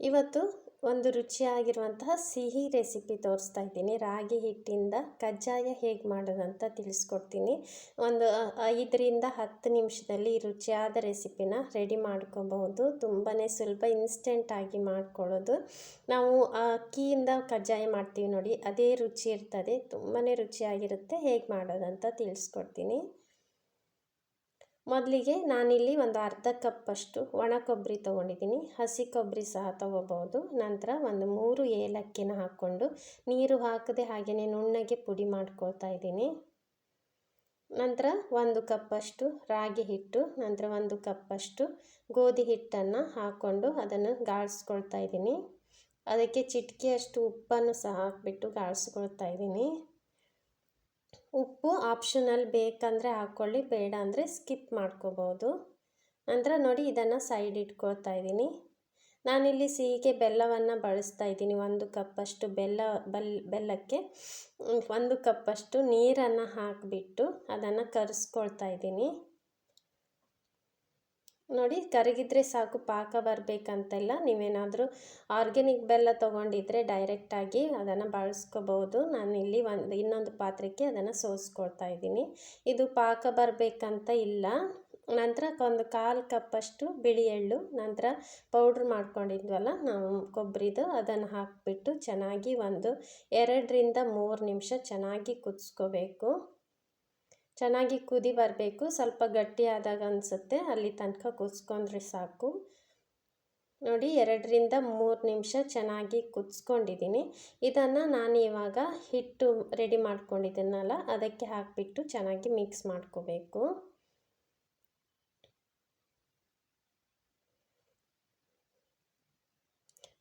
ಇವತ್ತು ಒಂದು ರುಚಿಯಾಗಿರುವಂತಹ ಸಿಹಿ ರೆಸಿಪಿ ತೋರಿಸ್ತಾ ಇದ್ದೀನಿ. ರಾಗಿ ಹಿಟ್ಟಿಂದ ಕಜ್ಜಾಯ ಹೇಗೆ ಮಾಡೋದಂತ ತಿಳಿಸ್ಕೊಡ್ತೀನಿ. ಒಂದು ಐದರಿಂದ ಹತ್ತು ನಿಮಿಷದಲ್ಲಿ ರುಚಿಯಾದ ರೆಸಿಪಿನ ರೆಡಿ ಮಾಡ್ಕೊಬಹುದು. ತುಂಬಾ ಸುಲಭ ಇನ್ಸ್ಟೆಂಟಾಗಿ ಮಾಡ್ಕೊಳ್ಳೋದು. ನಾವು ಅಕ್ಕಿಯಿಂದ ಕಜ್ಜಾಯ ಮಾಡ್ತೀವಿ ನೋಡಿ, ಅದೇ ರುಚಿ ಇರ್ತದೆ. ತುಂಬಾ ರುಚಿಯಾಗಿರುತ್ತೆ. ಹೇಗೆ ಮಾಡೋದಂತ ತಿಳಿಸ್ಕೊಡ್ತೀನಿ. ಮೊದಲಿಗೆ ನಾನಿಲ್ಲಿ ಒಂದು ಅರ್ಧ ಕಪ್ಪಷ್ಟು ಒಣ ಕೊಬ್ಬರಿ ತೊಗೊಂಡಿದ್ದೀನಿ. ಹಸಿ ಕೊಬ್ಬರಿ ಸಹ ತೊಗೋಬೋದು ನಂತರ ಒಂದು ಮೂರು ಏಲಕ್ಕಿನ ಹಾಕ್ಕೊಂಡು ನೀರು ಹಾಕದೆ ಹಾಗೆಯೇ ನುಣ್ಣಗೆ ಪುಡಿ ಮಾಡ್ಕೊಳ್ತಾ ಇದ್ದೀನಿ. ನಂತರ ಒಂದು ಕಪ್ಪಷ್ಟು ರಾಗಿ ಹಿಟ್ಟು, ನಂತರ ಒಂದು ಕಪ್ಪಷ್ಟು ಗೋಧಿ ಹಿಟ್ಟನ್ನು ಹಾಕ್ಕೊಂಡು ಅದನ್ನು ಗಾಳಿಸ್ಕೊಳ್ತಾ ಇದ್ದೀನಿ. ಅದಕ್ಕೆ ಚಿಟಿಕೆಯಷ್ಟು ಉಪ್ಪನ್ನು ಸಹ ಹಾಕಿಬಿಟ್ಟು ಗಾಳಿಸ್ಕೊಳ್ತಾ ಇದ್ದೀನಿ. ಉಪ್ಪು ಆಪ್ಷನಲ್ ಬೇಕಂದರೆ ಹಾಕ್ಕೊಳ್ಳಿ ಬೇಡ ಅಂದರೆ ಸ್ಕಿಪ್ ಮಾಡ್ಕೋಬೋದು. ನಂತರ ನೋಡಿ ಇದನ್ನು ಸೈಡ್ ಇಟ್ಕೊಳ್ತಾ ಇದ್ದೀನಿ. ನಾನಿಲ್ಲಿ ಸಿಹಿಗೆ ಬೆಲ್ಲವನ್ನು ಬಳಸ್ತಾ ಇದ್ದೀನಿ. ಒಂದು ಕಪ್ಪಷ್ಟು ಬೆಲ್ಲ, ಬಲ್, ಬೆಲ್ಲಕ್ಕೆ ಒಂದು ಕಪ್ಪಷ್ಟು ನೀರನ್ನು ಹಾಕಿಬಿಟ್ಟು ಅದನ್ನು ಕರೆಸ್ಕೊಳ್ತಾ ಇದ್ದೀನಿ. ನೋಡಿ ಕರಗಿದ್ರೆ ಸಾಕು ಪಾಕ ಬರಬೇಕಂತೆಲ್ಲ ನೀವೇನಾದರೂ ಆರ್ಗ್ಯಾನಿಕ್ ಬೆಲ್ಲ ತೊಗೊಂಡಿದ್ರೆ ಡೈರೆಕ್ಟಾಗಿ ಅದನ್ನು ಬಳಸ್ಕೋಬೋದು. ನಾನಿಲ್ಲಿ ಒಂದು, ಇನ್ನೊಂದು ಪಾತ್ರೆಗೆ ಅದನ್ನು ಸೋಸ್ಕೊಳ್ತಾ ಇದ್ದೀನಿ. ಇದು ಪಾಕ ಬರಬೇಕಂತ ಇಲ್ಲ. ನಂತರ ಒಂದು ಕಾಲು ಕಪ್ಪಷ್ಟು ಬಿಳಿ ಎಳ್ಳು, ನಂತರ ಪೌಡ್ರ್ ಮಾಡ್ಕೊಂಡಿದ್ವಲ್ಲ, ನಾವು ಕೊಬ್ಬರಿದು ಅದನ್ನು ಹಾಕಿಬಿಟ್ಟು ಚೆನ್ನಾಗಿ ಒಂದು ಎರಡರಿಂದ ಮೂರು ನಿಮಿಷ ಚೆನ್ನಾಗಿ ಕುದಿಸ್ಕೋಬೇಕು. ಚೆನ್ನಾಗಿ ಕುದಿ ಬರಬೇಕು, ಸ್ವಲ್ಪ ಗಟ್ಟಿ ಆದಾಗ ಅನಿಸುತ್ತೆ. ಅಲ್ಲಿ ತನಕ ಕುದಿಸ್ಕೊಂಡ್ರೆ ಸಾಕು. ನೋಡಿ, ಎರಡರಿಂದ ಮೂರು ನಿಮಿಷ ಚೆನ್ನಾಗಿ ಕುದಿಸ್ಕೊಂಡಿದ್ದೀನಿ. ಇದನ್ನು ನಾನು ಇವಾಗ ಹಿಟ್ಟು ರೆಡಿ ಮಾಡ್ಕೊಂಡಿದ್ದೀನಲ್ಲ, ಅದಕ್ಕೆ ಹಾಕಿಬಿಟ್ಟು ಚೆನ್ನಾಗಿ ಮಿಕ್ಸ್ ಮಾಡ್ಕೋಬೇಕು.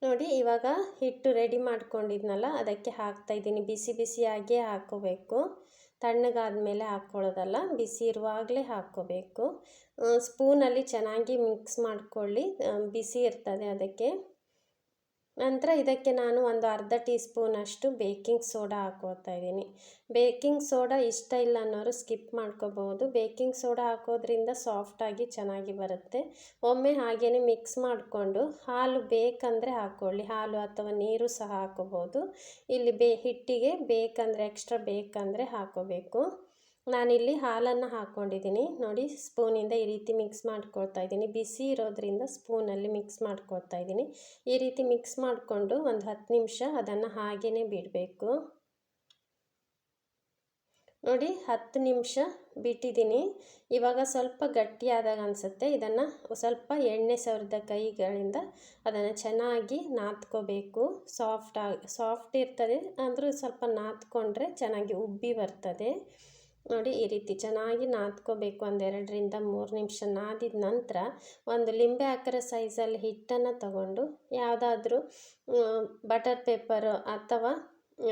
ನೋಡಿ, ಇವಾಗ ಹಿಟ್ಟು ರೆಡಿ ಮಾಡ್ಕೊಂಡಿದ್ನಲ್ಲ, ಅದಕ್ಕೆ ಹಾಕ್ತಾಯಿದ್ದೀನಿ ಬಿಸಿ ಬಿಸಿಯಾಗಿಯೇ ಹಾಕೋಬೇಕು. ತಣ್ಣಗಾದ ಮೇಲೆ ಹಾಕ್ಕೊಳ್ಳೋದಲ್ಲ ಬಿಸಿ ಇರುವಾಗಲೇ ಹಾಕ್ಕೋಬೇಕು. ಸ್ಪೂನಲ್ಲಿ ಚೆನ್ನಾಗಿ ಮಿಕ್ಸ್ ಮಾಡ್ಕೊಳ್ಳಿ. ಬಿಸಿ ಇರ್ತದೆ ಅದಕ್ಕೆ. ನಂತರ ಇದಕ್ಕೆ ನಾನು ಒಂದು ಅರ್ಧ ಟೀ ಸ್ಪೂನಷ್ಟು ಬೇಕಿಂಗ್ ಸೋಡಾ ಹಾಕೋತಾ ಇದ್ದೀನಿ. ಬೇಕಿಂಗ್ ಸೋಡಾ ಇಷ್ಟ ಇಲ್ಲ ಅನ್ನೋರು ಸ್ಕಿಪ್ ಮಾಡ್ಕೋಬೋದು. ಬೇಕಿಂಗ್ ಸೋಡಾ ಹಾಕೋದ್ರಿಂದ ಸಾಫ್ಟಾಗಿ ಚೆನ್ನಾಗಿ ಬರುತ್ತೆ. ಒಮ್ಮೆ ಹಾಗೇ ಮಿಕ್ಸ್ ಮಾಡಿಕೊಂಡು ಹಾಲು ಬೇಕಂದರೆ ಹಾಕ್ಕೊಳ್ಳಿ ಹಾಲು ಅಥವಾ ನೀರು ಸಹ ಹಾಕೋಬೋದು. ಇಲ್ಲಿ ಬೇ ಹಿಟ್ಟಿಗೆ ಬೇಕಂದರೆ, ಎಕ್ಸ್ಟ್ರಾ ಬೇಕಂದರೆ ಹಾಕೋಬೇಕು. ನಾನಿಲ್ಲಿ ಹಾಲನ್ನು ಹಾಕ್ಕೊಂಡಿದ್ದೀನಿ ನೋಡಿ, ಸ್ಪೂನಿಂದ ಈ ರೀತಿ ಮಿಕ್ಸ್ ಮಾಡ್ಕೊಳ್ತಾ ಇದ್ದೀನಿ. ಬಿಸಿ ಇರೋದ್ರಿಂದ ಸ್ಪೂನಲ್ಲಿ ಮಿಕ್ಸ್ ಮಾಡ್ಕೊಳ್ತಾ ಇದ್ದೀನಿ. ಈ ರೀತಿ ಮಿಕ್ಸ್ ಮಾಡಿಕೊಂಡು ಒಂದು ಹತ್ತು ನಿಮಿಷ ಅದನ್ನು ಹಾಗೇ ಬಿಡಬೇಕು. ನೋಡಿ, ಹತ್ತು ನಿಮಿಷ ಬಿಟ್ಟಿದ್ದೀನಿ. ಇವಾಗ ಸ್ವಲ್ಪ ಗಟ್ಟಿಯಾದಾಗ ಅನಿಸುತ್ತೆ. ಇದನ್ನು ಸ್ವಲ್ಪ ಎಣ್ಣೆ ಸವರಿದ ಕೈಗಳಿಂದ ಅದನ್ನು ಚೆನ್ನಾಗಿ ನಾದ್ಕೋಬೇಕು. ಆಗಿ ಸಾಫ್ಟ್ ಇರ್ತದೆ, ಅಂದರೂ ಸ್ವಲ್ಪ ನಾದ್ಕೊಂಡ್ರೆ ಚೆನ್ನಾಗಿ ಉಬ್ಬಿ ಬರ್ತದೆ. ನೋಡಿ ಈ ರೀತಿ ಚೆನ್ನಾಗಿ ನಾದ್ಕೋಬೇಕು ಒಂದೆರಡರಿಂದ ಮೂರು ನಿಮಿಷ ನಾದಿದ ನಂತರ ಒಂದು ಲಿಂಬೆ ಆಕಾರ ಸೈಜಲ್ಲಿ ಹಿಟ್ಟನ್ನು ತಗೊಂಡು ಯಾವುದಾದ್ರೂ ಬಟರ್ ಪೇಪರು ಅಥವಾ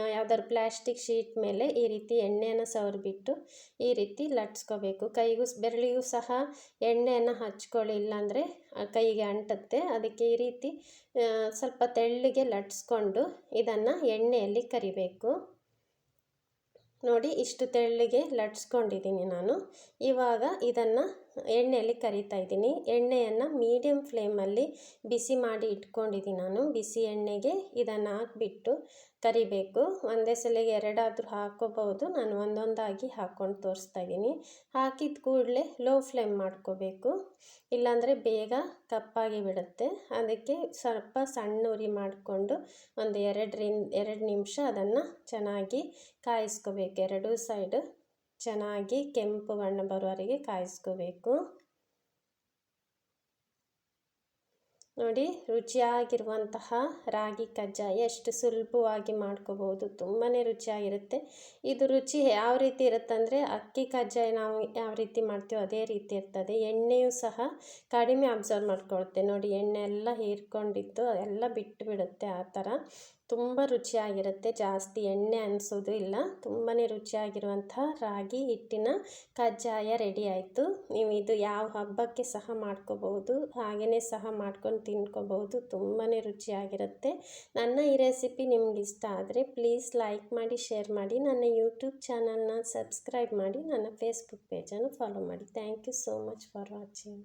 ಯಾವ್ದಾದ್ರು ಪ್ಲ್ಯಾಸ್ಟಿಕ್ ಶೀಟ್ ಮೇಲೆ ಈ ರೀತಿ ಎಣ್ಣೆಯನ್ನು ಸವರಿಬಿಟ್ಟು ಈ ರೀತಿ ಲಟ್ಸ್ಕೋಬೇಕು. ಕೈಗೂ ಬೆರಳಿಗೂ ಸಹ ಎಣ್ಣೆಯನ್ನು ಹಚ್ಕೊಳ್ಳಿ ಇಲ್ಲಾಂದರೆ ಕೈಗೆ ಅಂಟುತ್ತೆ. ಅದಕ್ಕೆ ಈ ರೀತಿ ಸ್ವಲ್ಪ ತೆಳ್ಳಿಗೆ ಲಟ್ಸ್ಕೊಂಡು ಇದನ್ನು ಎಣ್ಣೆಯಲ್ಲಿ ಕರಿಬೇಕು. ನೋಡಿ ಇಷ್ಟು ತೆಳ್ಳಗೆ ಲಟ್ಸ್ಕೊಂಡಿದ್ದೀನಿ ನಾನು. ಇವಾಗ ಇದನ್ನು ಎಣ್ಣೆಯಲ್ಲಿ ಕರಿತಾ ಇದ್ದೀನಿ. ಎಣ್ಣೆಯನ್ನು ಮೀಡಿಯಮ್ ಫ್ಲೇಮಲ್ಲಿ ಬಿಸಿ ಮಾಡಿ ಇಟ್ಕೊಂಡಿದ್ದೀನಿ ನಾನು. ಬಿಸಿ ಎಣ್ಣೆಗೆ ಇದನ್ನು ಹಾಕಿಬಿಟ್ಟು ಕರಿಬೇಕು. ಒಂದೇ ಸಲಿಗೆ ಎರಡಾದರೂ ಹಾಕೋಬಹುದು. ನಾನು ಒಂದೊಂದಾಗಿ ಹಾಕ್ಕೊಂಡು ತೋರಿಸ್ತಾ ಇದ್ದೀನಿ. ಹಾಕಿದ ಕೂಡಲೇ ಲೋ ಫ್ಲೇಮ್ ಮಾಡ್ಕೋಬೇಕು. ಇಲ್ಲಾಂದರೆ ಬೇಗ ಕಪ್ಪಾಗಿ ಬಿಡುತ್ತೆ. ಅದಕ್ಕೆ ಸ್ವಲ್ಪ ಸಣ್ಣ ಉರಿ ಮಾಡಿಕೊಂಡು ಒಂದು ಎರಡರಿಂದ, ಎರಡು ನಿಮಿಷ ಅದನ್ನು ಚೆನ್ನಾಗಿ ಕಾಯಿಸ್ಕೋಬೇಕು. ಎರಡೂ ಸೈಡ್ ಚೆನ್ನಾಗಿ ಕೆಂಪು ಬಣ್ಣ ಬರುವವರೆಗೆ ಕಾಯಿಸ್ಕೋಬೇಕು. ನೋಡಿ, ರುಚಿಯಾಗಿರುವಂತಹ ರಾಗಿ ಕಜ್ಜಾಯ ಎಷ್ಟು ಸುಲಭವಾಗಿ ಮಾಡ್ಕೋಬೋದು ತುಂಬಾ ರುಚಿಯಾಗಿರುತ್ತೆ. ಇದು ರುಚಿ ಯಾವ ರೀತಿ ಇರುತ್ತಂದರೆ ಅಕ್ಕಿ ಕಜ್ಜಾಯ ನಾವು ಯಾವ ರೀತಿ ಮಾಡ್ತೀವೋ ಅದೇ ರೀತಿ ಇರ್ತದೆ. ಎಣ್ಣೆಯು ಸಹ ಕಡಿಮೆ ಅಬ್ಸರ್ವ್ ಮಾಡ್ಕೊಳುತ್ತೆ. ನೋಡಿ, ಎಣ್ಣೆ ಎಲ್ಲ ಹೀರ್ಕೊಂಡಿದ್ದು, ಎಲ್ಲ ಬಿಟ್ಟು ಬಿಡುತ್ತೆ ಆ ಥರ. ತುಂಬ ರುಚಿಯಾಗಿರುತ್ತೆ. ಜಾಸ್ತಿ ಎಣ್ಣೆ ಅನಿಸೋದು ಇಲ್ಲ. ತುಂಬಾ ರುಚಿಯಾಗಿರುವಂಥ ರಾಗಿ, ಹಿಟ್ಟಿನ ಕಜ್ಜಾಯ ರೆಡಿ ಆಯಿತು. ನೀವು ಇದು ಯಾವ ಹಬ್ಬಕ್ಕೆ ಸಹ ಮಾಡ್ಕೋಬಹುದು ಹಾಗೆಯೇ ಸಹ ಮಾಡ್ಕೊಂಡು ತಿನ್ಕೋಬಹುದು ತುಂಬಾ ರುಚಿಯಾಗಿರುತ್ತೆ. ನನ್ನ ಈ ರೆಸಿಪಿ ನಿಮ್ಗೆ ಇಷ್ಟ ಆದರೆ ಪ್ಲೀಸ್ ಲೈಕ್ ಮಾಡಿ ಶೇರ್ ಮಾಡಿ, ನನ್ನ ಯೂಟ್ಯೂಬ್ ಚಾನಲ್ನ ಸಬ್ಸ್ಕ್ರೈಬ್ ಮಾಡಿ, ನನ್ನ ಫೇಸ್ಬುಕ್ ಪೇಜನ್ನು ಫಾಲೋ ಮಾಡಿ. Thank you so much for watching